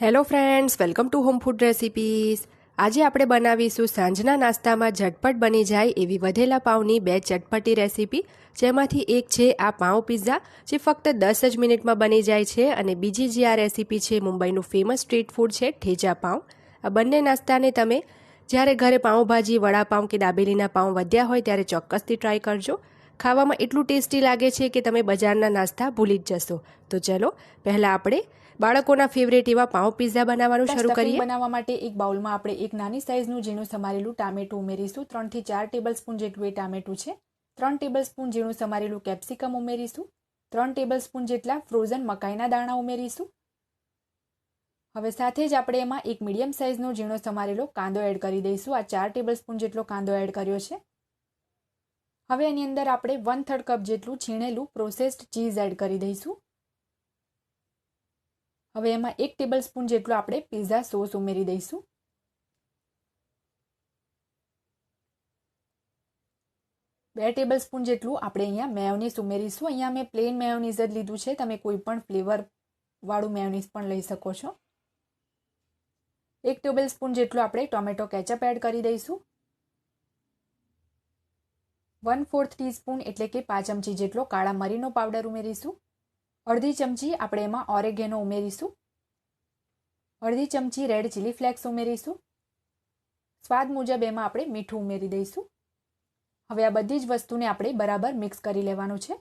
Hello friends welcome to home food recipes આજે આપણે બનાવીશું સાંજના નાસ્તામાં ઝટપટ બની જાય એવી વધેલા પાઉની બે ચટપટી રેસીપી, જેમાંથી એક છે આ પાઉં પિઝા, જે ફક્ત દસ જ મિનિટમાં બની જાય છે, અને બીજી જે આ રેસીપી છે મુંબઈનું ફેમસ સ્ટ્રીટ ફૂડ છે, ઠેજા પાઉં. આ બંને નાસ્તાને તમે જ્યારે ઘરે પાઉંભાજી વડાપાઉં કે દાબેલીના પાઉં વધ્યા હોય ત્યારે ચોક્કસથી ટ્રાય કરજો. ખાવામાં એટલું ટેસ્ટી લાગે છે કે તમે બજારના નાસ્તા ભૂલી જ જશો. તો ચલો, પહેલાં આપણે બાળકોના ફેવરેટ એવા પાઉં પિઝા બનાવવાનું શરૂ કરીએ. બનાવવા માટે એક બાઉલમાં આપણે એક નાની સાઇઝનું ઝીણું સમારેલું ટામેટું ઉમેરીશું. ત્રણથી ચાર ટેબલ સ્પૂન જેટલું એ ટામેટું છે. ત્રણ ટેબલ સ્પૂન ઝીણું સમારેલું કેપ્સિકમ ઉમેરીશું. ત્રણ ટેબલ સ્પૂન જેટલા ફ્રોઝન મકાઈના દાણા ઉમેરીશું. હવે સાથે જ આપણે એમાં એક મીડિયમ સાઇઝનો ઝીણો સમારેલો કાંદો એડ કરી દઈશું. આ ચાર ટેબલ સ્પૂન જેટલો કાંદો એડ કર્યો છે. હવે એની અંદર આપણે વન થર્ડ કપ જેટલું છીણેલું પ્રોસેસ્ડ ચીઝ એડ કરી દઈશું. હવે એમાં એક ટેબલ સ્પૂન જેટલો આપણે પીઝા સોસ ઉમેરી દઈશું. બે ટેબલ સ્પૂન જેટલું આપણે અહીંયા મેયોનીઝ ઉમેરીશું. અહીંયા મેં પ્લેન મેયોનીઝ જ લીધું છે. તમે કોઈ પણ ફ્લેવર વાળું મેયોનીઝ પણ લઈ શકો છો. એક ટેબલ સ્પૂન જેટલું આપણે ટોમેટો કેચઅપ એડ કરી દઈશું. વન ફોર્થ ટીસ્પૂન એટલે કે પાંચ ચમચી જેટલો કાળા મરીનો પાવડર ઉમેરીશું. અડધી ચમચી આપણે એમાં ઓરેગેનો ઉમેરીશું. અડધી ચમચી રેડ ચીલી ફ્લેક્સ ઉમેરીશું. સ્વાદ મુજબ એમાં આપણે મીઠું ઉમેરી દઈશું. હવે આ બધી જ વસ્તુને આપણે બરાબર મિક્સ કરી લેવાનું છે.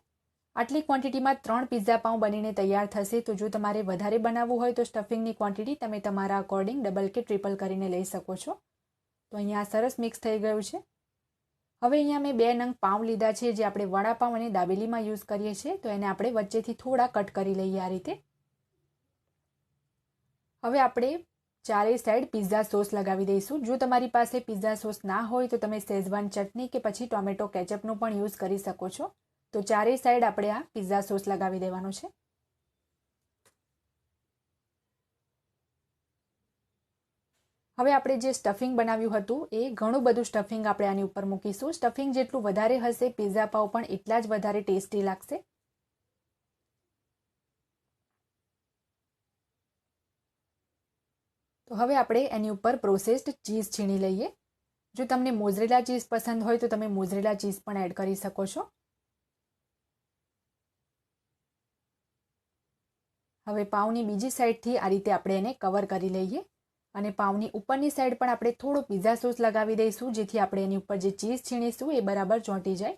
આટલી ક્વોન્ટિટીમાં ત્રણ પિઝા પાઉં બનીને તૈયાર થશે તો જો તમારે વધારે બનાવવું હોય તો સ્ટફિંગની ક્વોન્ટિટી તમે તમારા અકોર્ડિંગ ડબલ કે ટ્રિપલ કરીને લઈ શકો છો. તો અહીંયા સરસ મિક્સ થઈ ગયું છે. હવે અહીંયા મેં બે નંગ પાઉં લીધા છે જે આપણે વડાપાઉં અને દાબેલીમાં યુઝ કરીએ છીએ. તો એને આપણે વચ્ચેથી થોડા કટ કરી લઈએ આ રીતે. હવે આપણે ચારેય સાઈડ પિઝા સોસ લગાવી દઈશું. જો તમારી પાસે પિઝા સોસ ના હોય તો તમે શેઝવાન ચટણી કે પછી ટોમેટો કેચઅપનો પણ યુઝ કરી શકો છો. તો ચારેય સાઈડ આપણે આ પિઝા સોસ લગાવી દેવાનો છે. હવે આપણે જે સ્ટફિંગ બનાવ્યું હતું, એ ઘણું બધું સ્ટફિંગ આપણે આની ઉપર મૂકીશું. સ્ટફિંગ જેટલું વધારે હશે પિઝા પાવ પણ એટલા જ વધારે ટેસ્ટી લાગશે. તો હવે આપણે એની ઉપર પ્રોસેસ્ડ ચીઝ છીણી લઈએ. જો તમને મોઝરેલા ચીઝ પસંદ હોય, તો તમે મોઝરેલા ચીઝ પણ એડ કરી શકો છો. હવે પાઉની બીજી સાઈડથી આ રીતે આપણે એને કવર કરી લઈએ. અને પાઉની ઉપરની સાઈડ પણ આપણે થોડો પીઝા સોસ લગાવી દઈશું, જેથી આપણે એની ઉપર જે ચીઝ છીણીશું એ બરાબર ચોંટી જાય.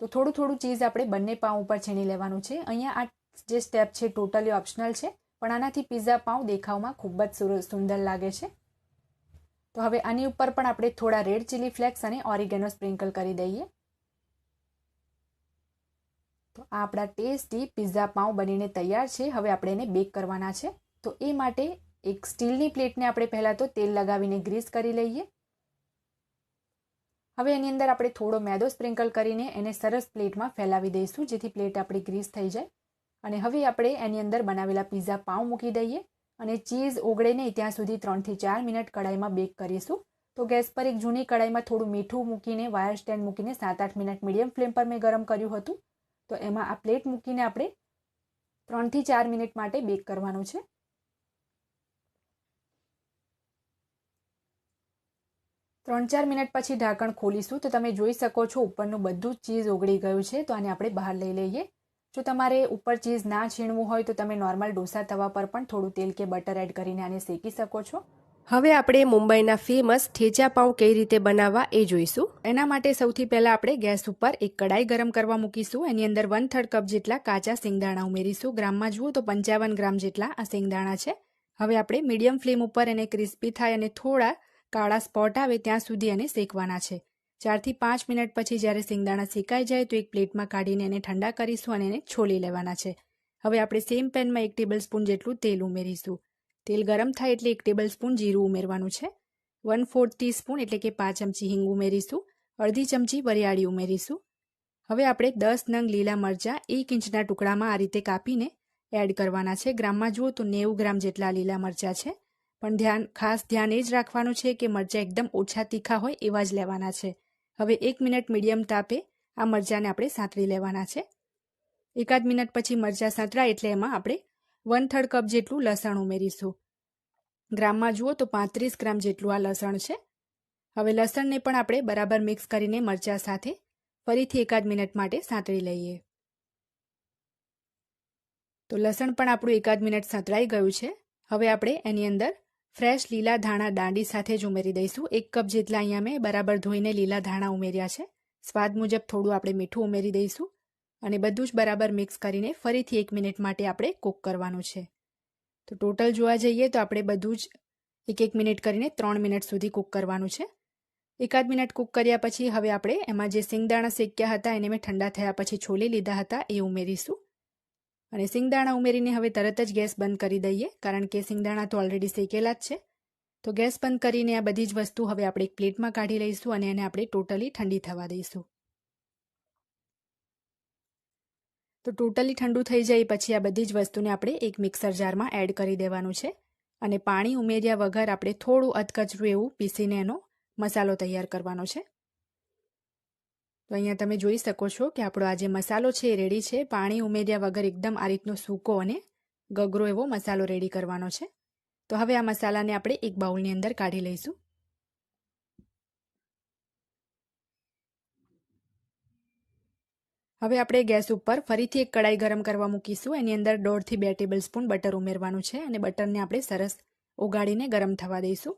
તો થોડું થોડું ચીઝ આપણે બંને પાઉં ઉપર છીણી લેવાનું છે. અહીંયા આ જે સ્ટેપ છે ટોટલી ઓપ્શનલ છે, પણ આનાથી પીઝા પાઉં દેખાવમાં ખૂબ જ સુંદર લાગે છે. તો હવે આની ઉપર પણ આપણે થોડા રેડ ચીલી ફ્લેક્સ અને ઓરિગેનો સ્પ્રિંકલ કરી દઈએ. તો આ આપણા ટેસ્ટી પીઝા પાઉં બનીને તૈયાર છે. હવે આપણે એને બેક કરવાના છે. તો એ માટે એક સ્ટીલની પ્લેટને આપણે પહેલાં તો તેલ લગાવીને ગ્રીસ કરી લઈએ. હવે એની અંદર આપણે થોડો મેદો સ્પ્રિંકલ કરીને એને સરસ પ્લેટમાં ફેલાવી દઈશું, જેથી પ્લેટ આપણી ગ્રીસ થઈ જાય. અને હવે આપણે એની અંદર બનાવેલા પીઝા પાઉં મૂકી દઈએ અને ચીઝ ઓગળે નહીં ત્યાં સુધી ત્રણથી ચાર મિનિટ કડાઈમાં બેક કરીશું. તો ગેસ પર એક જૂની કડાઈમાં થોડું મીઠું મૂકીને વાયર સ્ટેન્ડ મૂકીને સાત આઠ મિનિટ મીડિયમ ફ્લેમ પર મેં ગરમ કર્યું હતું. તો એમાં આ પ્લેટ મૂકીને આપણે ત્રણથી ચાર મિનિટ માટે બેક કરવાનું છે. ત્રણ ચાર મિનિટ પછી ઢાંકણ ખોલીશું તો તમે જોઈ શકો છો ઉપરનું બધું જ ચીઝ ઓગળી ગયું છે તો આને આપણે બહાર લઈ લઈએ. જો તમારે ઉપર ચીઝ ના છીણવું હોય તો તમે નોર્મલ ડોસા તવા પર પણ થોડું તેલ કે બટર એડ કરીને આને શેકી શકો છો. હવે આપણે મુંબઈના ફેમસ ઠેચા પાઉં કઈ રીતે બનાવવા એ જોઈશું. એના માટે સૌથી પહેલાં આપણે ગેસ ઉપર એક કડાઈ ગરમ કરવા મૂકીશું. એની અંદર વન થર્ડ કપ જેટલા કાચા સિંગદાણા ઉમેરીશું. ગ્રામમાં જુઓ તો પંચાવન ગ્રામ જેટલા આ સિંગદાણા છે. હવે આપણે મીડિયમ ફ્લેમ ઉપર એને ક્રિસ્પી થાય અને થોડા કાળા સ્પોટ આવે ત્યાં સુધી એને શેકવાના છે. ચારથી પાંચ મિનિટ પછી જ્યારે સિંગદાણા શેકાઈ જાય તો એક પ્લેટમાં કાઢીને એને ઠંડા કરીશું અને એને છોલી લેવાના છે. હવે આપણે સેમ પેનમાં એક ટેબલ સ્પૂન જેટલું તેલ ઉમેરીશું. તેલ ગરમ થાય એટલે એક ટેબલ સ્પૂન જીરું ઉમેરવાનું છે. વન ફોર્થ ટીસ્પૂન એટલે કે પાંચ ચમચી હિંગ ઉમેરીશું. અડધી ચમચી વરિયાળી ઉમેરીશું. હવે આપણે દસ નંગ લીલા મરચાં એક ઇંચના ટુકડામાં આ રીતે કાપીને એડ કરવાના છે. ગ્રામમાં જુઓ તો નેવું ગ્રામ જેટલા લીલા મરચાં છે. પણ ધ્યાન, ખાસ ધ્યાન એ જ રાખવાનું છે કે મરચાં એકદમ ઓછા તીખા હોય એવા જ લેવાના છે. હવે એક મિનિટ મીડિયમ તાપે આ મરચાંને આપણે સાંતળી લેવાના છે. એકાદ મિનિટ પછી મરચાં સાંતળાય એટલે એમાં આપણે વન થર્ડ કપ જેટલું લસણ ઉમેરીશું. ગ્રામમાં જુઓ તો પાંત્રીસ ગ્રામ જેટલું આ લસણ છે. હવે લસણને પણ આપણે બરાબર મિક્સ કરીને મરચાં સાથે ફરીથી એકાદ મિનિટ માટે સાંતળી લઈએ. તો લસણ પણ આપણું એકાદ મિનિટ સંતળાઈ ગયું છે. હવે આપણે એની અંદર ફ્રેશ લીલા ધાણા દાંડી સાથે જ ઉમેરી દઈશું. એક કપ જેટલા અહીંયા મેં બરાબર ધોઈને લીલા ધાણા ઉમેર્યા છે. સ્વાદ મુજબ થોડું આપણે મીઠું ઉમેરી દઈશું અને બધું જ બરાબર મિક્સ કરીને ફરીથી એક મિનિટ માટે આપણે કૂક કરવાનું છે. તો ટોટલ જોવા જઈએ તો આપણે બધું જ એક એક મિનિટ કરીને ત્રણ મિનિટ સુધી કૂક કરવાનું છે. એકાદ મિનિટ કૂક કર્યા પછી હવે આપણે એમાં જે સિંગદાણા શેક્યા હતા એને મેં ઠંડા થયા પછી છોલી લીધા હતા એ ઉમેરીશું. અને સિંગદાણા ઉમેરીને હવે તરત જ ગેસ બંધ કરી દઈએ, કારણ કે સિંગદાણા તો ઓલરેડી શેકેલા જ છે. તો ગેસ બંધ કરીને આ બધી જ વસ્તુ હવે આપણે એક પ્લેટમાં કાઢી લઈશું અને એને આપણે ટોટલી ઠંડી થવા દઈશું. તો ટોટલી ઠંડુ થઈ જાય પછી આ બધી જ વસ્તુને આપણે એક મિક્સર જારમાં એડ કરી દેવાનું છે અને પાણી ઉમેર્યા વગર આપણે થોડું અધકચરું એવું પીસીને એનો મસાલો તૈયાર કરવાનો છે. તો અહીંયા તમે જોઈ શકો છો કે આપણો આ જે મસાલો છે એ રેડી છે. પાણી ઉમેર્યા વગર એકદમ આ રીતનો સૂકો અને ગગરો એવો મસાલો રેડી કરવાનો છે. તો હવે આ મસાલાને આપણે એક બાઉલની અંદર કાઢી લઈશું. હવે આપણે ગેસ ઉપર ફરીથી એક કડાઈ ગરમ કરવા મૂકીશું. એની અંદર દોઢથી બે ટેબલ સ્પૂન બટર ઉમેરવાનું છે અને બટરને આપણે સરસ ઓગાળીને ગરમ થવા દઈશું.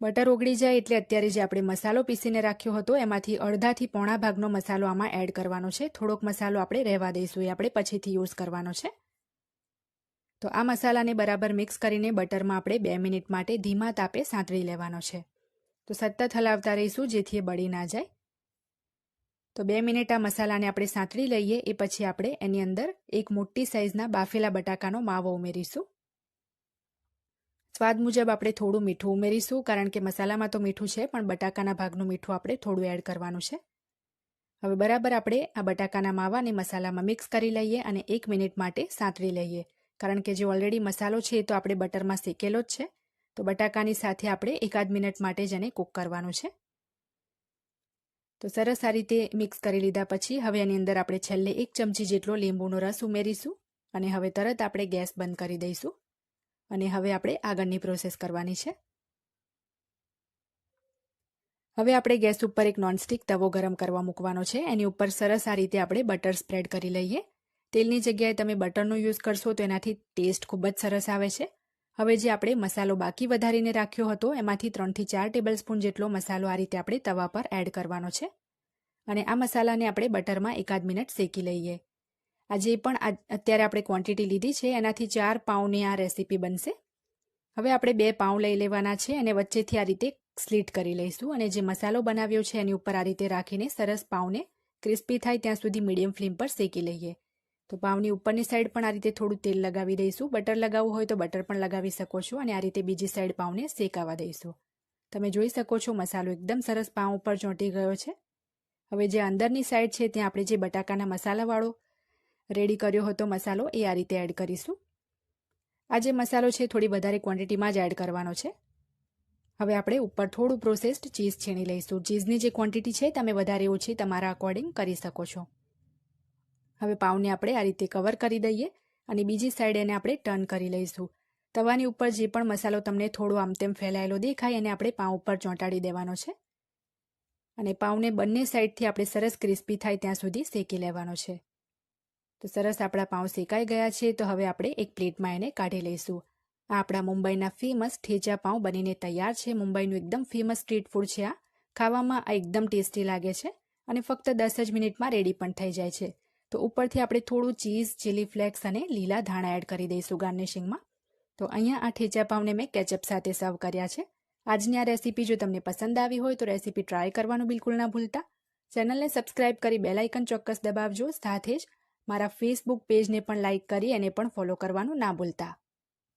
બટર ઓગળી જાય એટલે અત્યારે જે આપણે મસાલો પીસીને રાખ્યો હતો, એમાંથી અડધાથી પોણા ભાગનો મસાલો આમાં એડ કરવાનો છે. થોડોક મસાલો આપણે રહેવા દઈશું, એ આપણે પછીથી યુઝ કરવાનો છે. તો આ મસાલાને બરાબર મિક્સ કરીને બટરમાં આપણે બે મિનિટ માટે ધીમા તાપે સાંતળી લેવાનો છે. તો સતત હલાવતા રહીશું, જેથી એ બળી ના જાય. તો બે મિનિટ આ મસાલાને આપણે સાંતળી લઈએ, એ પછી આપણે એની અંદર એક મોટી સાઇઝના બાફેલા બટાકાનો માવો ઉમેરીશું. સ્વાદ મુજબ આપણે થોડું મીઠું ઉમેરીશું, કારણ કે મસાલામાં તો મીઠું છે, પણ બટાકાના ભાગનું મીઠું આપણે થોડું એડ કરવાનું છે. હવે બરાબર આપણે આ બટાકાના માવાને મસાલામાં મિક્સ કરી લઈએ અને એક મિનિટ માટે સાંતળી લઈએ. કારણ કે જે ઓલરેડી મસાલો છે એ તો આપણે બટરમાં શેકેલો જ છે. તો બટાકાની સાથે આપણે એકાદ મિનિટ માટે જ એને કૂક કરવાનું છે. તો સરસ આ રીતે મિક્સ કરી લીધા પછી હવે એની અંદર આપણે છેલ્લે એક ચમચી જેટલો લીંબુનો રસ ઉમેરીશું અને હવે તરત આપણે ગેસ બંધ કરી દઈશું. અને હવે આપણે આગળની પ્રોસેસ કરવાની છે. હવે આપણે ગેસ ઉપર એક નોનસ્ટિક તવો ગરમ કરવા મૂકવાનો છે. એની ઉપર સરસ આ રીતે આપણે બટર સ્પ્રેડ કરી લઈએ. તેલની જગ્યાએ તમે બટરનો યુઝ કરશો તો એનાથી ટેસ્ટ ખૂબ જ સરસ આવે છે. હવે જે આપણે મસાલો બાકી વધારીને રાખ્યો હતો, એમાંથી ત્રણથી ચાર ટેબલ સ્પૂન જેટલો મસાલો આ રીતે આપણે તવા પર એડ કરવાનો છે. અને આ મસાલાને આપણે બટરમાં એકાદ મિનિટ શેકી લઈએ. આ જે પણ અત્યારે આપણે ક્વોન્ટિટી લીધી છે, એનાથી ચાર પાઉની આ રેસીપી બનશે. હવે આપણે બે પાઉં લઈ લેવાના છે અને વચ્ચેથી આ રીતે સ્લીટ કરી લઈશું અને જે મસાલો બનાવ્યો છે એની ઉપર આ રીતે રાખીને સરસ પાઉને ક્રિસ્પી થાય ત્યાં સુધી મીડિયમ ફ્લેમ પર શેકી લઈએ. તો પાઉની ઉપરની સાઈડ પણ આ રીતે થોડું તેલ લગાવી દઈશું. બટર લગાવવું હોય તો બટર પણ લગાવી શકો છો અને આ રીતે બીજી સાઈડ પાઉને શેકાવા દઈશું. તમે જોઈ શકો છો મસાલો એકદમ સરસ પાઉં ઉપર ચોંટી ગયો છે. હવે જે અંદરની સાઈડ છે ત્યાં આપણે જે બટાકાના મસાલાવાળો રેડી કર્યો હતો મસાલો, એ આ રીતે એડ કરીશું. આ જે મસાલો છે થોડી વધારે ક્વોન્ટિટીમાં જ એડ કરવાનો છે. હવે આપણે ઉપર થોડું પ્રોસેસ્ડ ચીઝ છીણી લઈશું. ચીઝની જે ક્વોન્ટિટી છે તમે વધારે ઓછી તમારા અકોર્ડિંગ કરી શકો છો. હવે પાઉને આપણે આ રીતે કવર કરી દઈએ અને બીજી સાઈડ એને આપણે ટર્ન કરી લઈશું. તવાની ઉપર જે પણ મસાલો તમને થોડો આમ તેમ ફેલાયેલો દેખાય એને આપણે પાઉં ઉપર ચોંટાડી દેવાનો છે. અને પાઉને બંને સાઈડથી આપણે સરસ ક્રિસ્પી થાય ત્યાં સુધી શેકી લેવાનો છે. તો સરસ આપણા પાઉં શેકાઈ ગયા છે, તો હવે આપણે એક પ્લેટમાં એને કાઢી લઈશું. આ આપણા મુંબઈના ફેમસ ઠેચા પાઉં બનીને તૈયાર છે. મુંબઈનું એકદમ ફેમસ સ્ટ્રીટ ફૂડ છે આ. ખાવામાં આ એકદમ ટેસ્ટી લાગે છે અને ફક્ત દસ જ મિનિટમાં રેડી પણ થઈ જાય છે. તો ઉપરથી આપણે થોડું ચીઝ, ચીલી ફ્લેક્સ અને લીલા ધાણા એડ કરી દઈશું ગાર્નિશિંગમાં. તો અહીંયા આ ઠેચા પાઉંને મેં કેચઅપ સાથે સર્વ કર્યા છે. આજની આ રેસીપી જો તમને પસંદ આવી હોય તો રેસીપી ટ્રાય કરવાનું બિલકુલ ના ભૂલતા. ચેનલને સબસ્ક્રાઇબ કરી બેલાઇકન ચોક્કસ દબાવજો. સાથે જ મારા ફેસબુક પેજને પણ લાઇક કરી એને પણ ફોલો કરવાનું ના ભૂલતા.